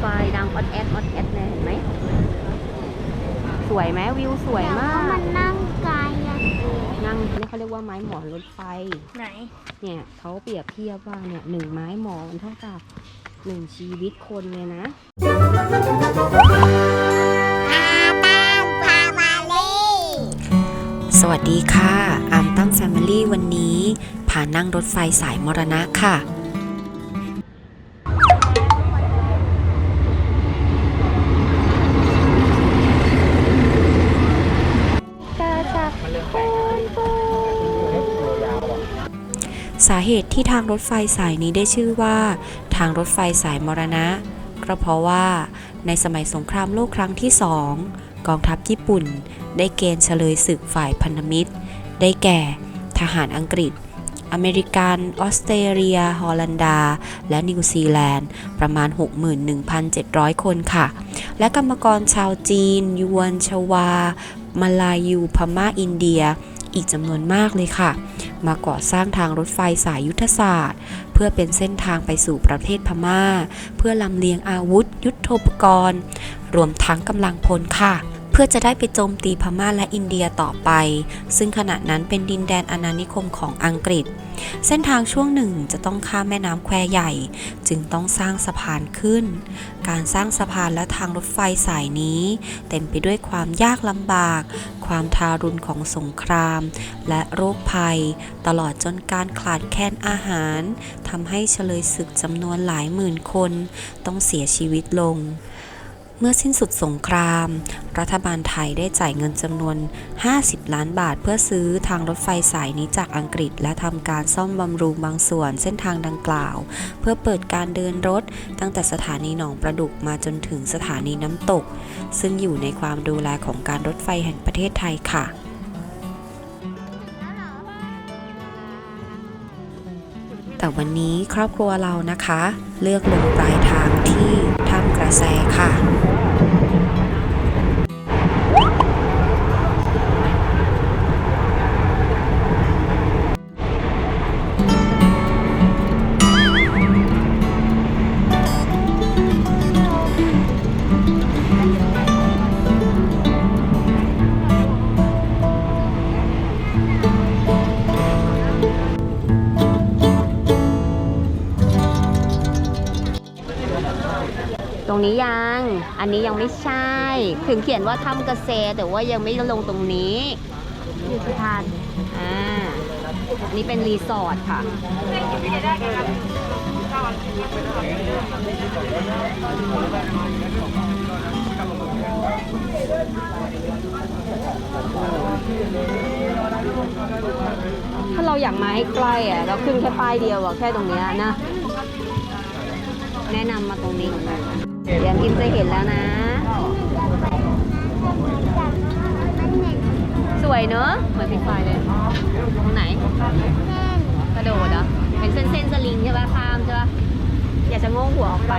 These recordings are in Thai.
ไฟดังออดแอดออดแอดเลยเห็นไหมสวยไหมวิวสวยมาก มันนั่งไกลอะนั่งนี่เขาเรียกว่าไม้หมอนรถไฟ ไหน เนี่ยเขาเปรียบเทียบว่าเนี่ยหนึ่งไม้หมอนเท่ากับหนึ่งชีวิตคนเลยนะสวัสดีค่ะ อามตั้มแฟมิลี่วันนี้พานั่งรถไฟสายมรณะค่ะาเหตุที่ทางรถไฟสายนี้ได้ชื่อว่า ทางรถไฟสายมรณะ ก็เพราะว่าในสมัยสงครามโลกครั้งที่สองกองทัพญี่ปุ่น ได้เกณฑ์เฉลยศึกฝ่ายพันธมิตร ได้แก่ ทหารอังกฤษ อเมริกัน ออสเตรเลีย ฮอลันดา และนิวซีแลนด์ ประมาณ 61,700 คนค่ะ และกรรมกรชาวจีน ยวน ชวา มาลายู พม่า อินเดีย อีกจำนวนมากเลยค่ะ มาก่อสร้างทางรถไฟสายยุทธศาสตร์ เพื่อเป็นเส้นทางไปสู่ประเทศพม่า เพื่อลำเลียงอาวุธ ยุทโธปกรณ์ รวมทั้งกำลังพลค่ะ พื่อจะได้ไปโจมตีพม่าและอินเดียต่อไป ซึ่งขณะนั้นเป็นดินแดนอาณานิคมของอังกฤษ เส้นทางช่วงหนึ่งจะต้องข้ามแม่น้ำแควใหญ่ จึงต้องสร้างสะพานขึ้น การสร้างสะพานและทางรถไฟสายนี้ เต็มไปด้วยความยากลำบาก ความทารุณของสงคราม และโรคภัย ตลอดจนการขาดแคลนอาหารทำให้เฉลยศึกจำนวนหลายหมื่นคน ต้องเสียชีวิตลง เมื่อสิ้นสุดสงคราม รัฐบาลไทยได้จ่ายเงินจำนวน 50 ล้านบาท เพื่อซื้อทางรถไฟสายนี้จากอังกฤษ และทำการซ่อมบำรุงบางส่วนเส้นทางดังกล่าว เพื่อเปิดการเดินรถตั้งแต่สถานีหนองประดุกมาจนถึงสถานีน้ำตก ซึ่งอยู่ในความดูแลของการรถไฟแห่งประเทศไทยค่ะแต่วันนี้ครอบครัวเรานะคะ เลือกลงปลายทางที่ถ้ำกระแสค่ะ รงนี้ยัง อันนี้ยังไม่ใช่ ถึงเขียนว่าถ้ำเกษตรแต่ว่ายังไม่ลงตรงนี้อยู่สะพานอ่าอันนี้เป็นรีสอร์ทค่ะ ถ้าเราอยากมาให้ใกล้อะเราขึ้นแค่ป้ายเดียวอะแค่ตรงเนี้ยนะ แนะนำมาตรงนี้เดี๋ยวอิมจะเห็นแล้วนะ สวยเนอะเหมือนปีไฟเลยตรงไหน กระโดดเหรอเป็นเส้นเส้นสลิงใช่ปะข้ามใช่ปะอยากจะโง่งหัวออกไป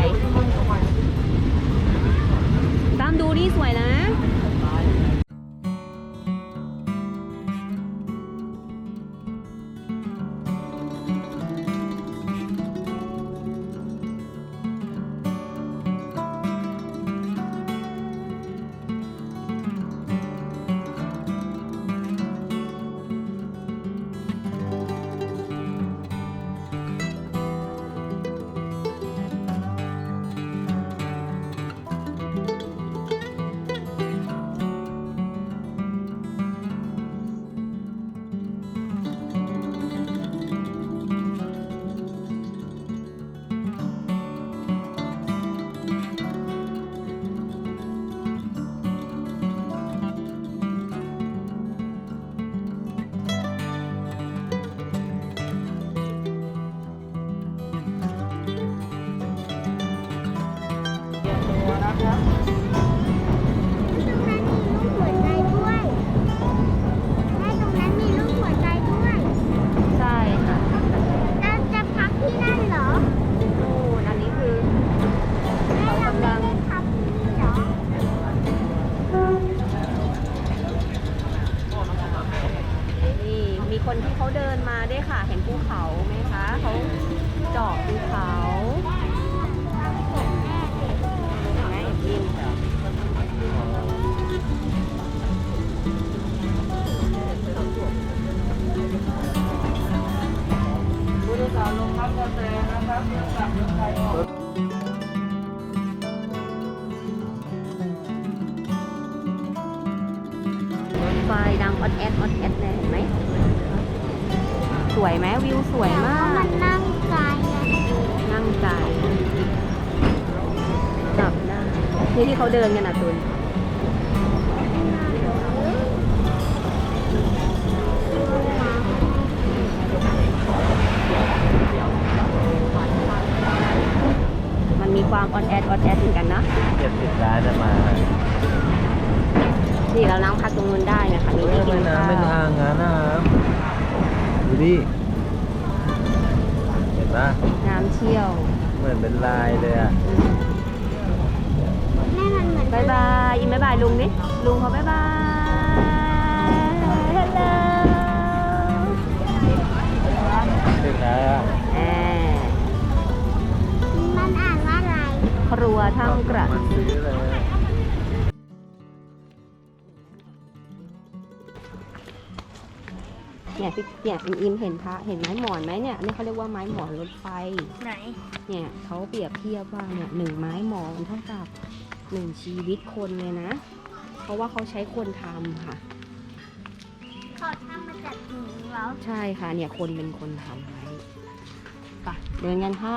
ตามดูนี่สวยนะ วยไหมวิวสวยมาแต่ว่กนนั่งไกลอะนั่งใจจับได้นี่ที่เขาเดินกันนะตุนมันมีความออนแอดออนแอดเหมือนกันนะเจ็ดสิบล้านจะมานี่เรานั่งพักตรงนู้นได้นะคะมีเฮ้ยที่กิไม่นข้าน้ำไม่วทางงานนะ ครับดูดิเห็นปะน้ำเชี่ยวเหมือนเป็นลายเลยอะแม่มันเหมือนบายบายอิมบายบายลุงดิลุงเขาบายบายฮัลโหลถึงแล้วอะแหมมันอ่านว่าอะไร ครัวถ้ำกระ เลยเนี่ยพี่เนี่ยอิมอิมเห็นพระเห็นไม้หมอนไหมเนี่ยนี่เขาเรียกว่าไม้หมอนรถไฟ ไหน เนี่ยเขาเปรียบเทียบว่าเนี่ยหนึ่งไม้หมอนเท่ากับหนึ่งชีวิตคนเลยนะ เพราะว่าเขาใช้คนทำค่ะ เขาทำมาจากหินแล้ว ใช่ค่ะเนี่ยคนเป็นคนทำไว้ไปเดินกันค่ะ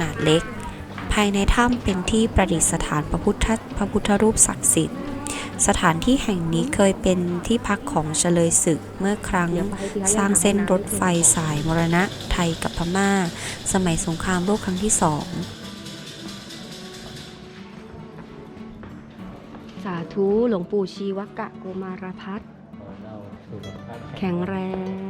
นาดเล็ก ภายในถ้ำเป็นที่ประดิษฐานพระพุทธพระพุทธรูปศักดิ์สิทธิ์ สถานที่แห่งนี้เคยเป็นที่พักของเฉลยศึกเมื่อครั้ง สร้างเส้นรถไฟสายมรณะไทยกับพม่า สมัยสงครามโลกครั้งที่สองสาธุหลวงปู่ชีวกะโกมารพัฒน์แข็งแรง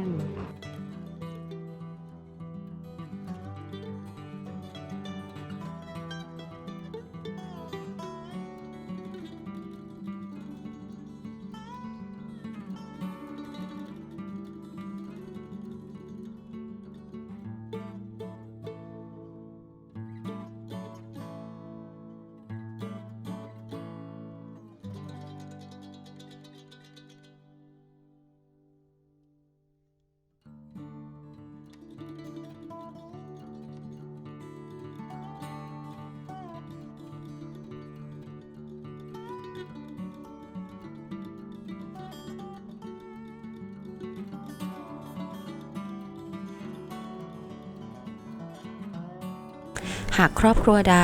หากครอบครัวใด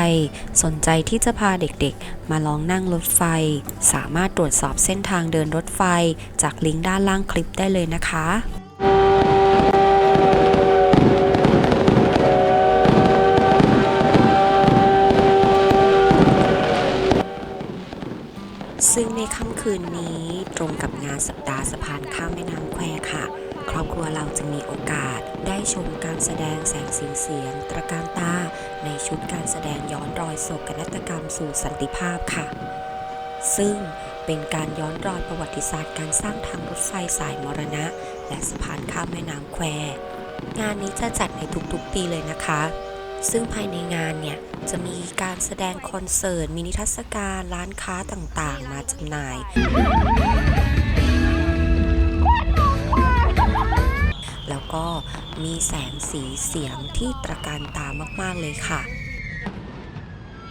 สนใจที่จะพาเด็กๆ มาลองนั่งรถไฟ สามารถตรวจสอบเส้นทางเดินรถไฟ จากลิงก์ด้านล่างคลิปได้เลยนะคะซึ่งในค่ำคืนนี้ตรงกับงานสัปดาห์สะพานข้ามแม่น้ำแควค่ะ ครอบครัวเราจะมีโอกาส ได้ชมการแสดงแสงสีเสียง ตระการตา ในชุดการแสดงย้อนรอยโศกนาฏกรรมสู่สันติภาพค่ะ ซึ่งเป็นการย้อนรอยประวัติศาสตร์การสร้างทางรถไฟสายมรณะ และสะพานข้ามแม่น้ำแคว งานนี้จะจัดในทุกๆปีเลยนะคะ ซึ่งภายในงานเนี่ย จะมีการแสดงคอนเสิร์ต มินิทรรศการ ร้านค้าต่างๆ มาจำหน่าย แสงสีเสียงที่ตระการตามาก ๆ เลยค่ะ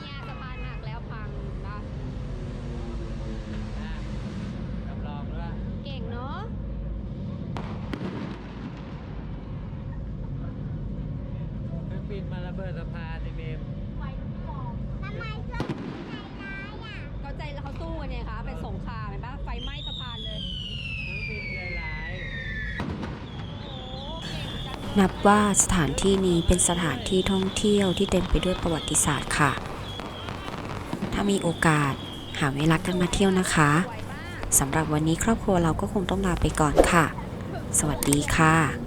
เนี่ยสะพานหักแล้วพังปะจำลองด้วยเก่งเนาะเครื่องบินมาระเบิดสะพานนี่เมมทำไมเพื่อนใจร้ายอะเขาใจเขาสู้กันเนี่ยคะเป็นสงครามเห็นปะไฟไหม้สะพานเลย เครื่องบินใจร้าย นับว่าสถานที่นี้เป็นสถานที่ท่องเที่ยวที่เต็มไปด้วยประวัติศาสตร์ค่ะ ถ้ามีโอกาสหาเวลากันมาเที่ยวนะคะสำหรับวันนี้ครอบครัวเราก็คงต้องลาไปก่อนค่ะ สวัสดีค่ะ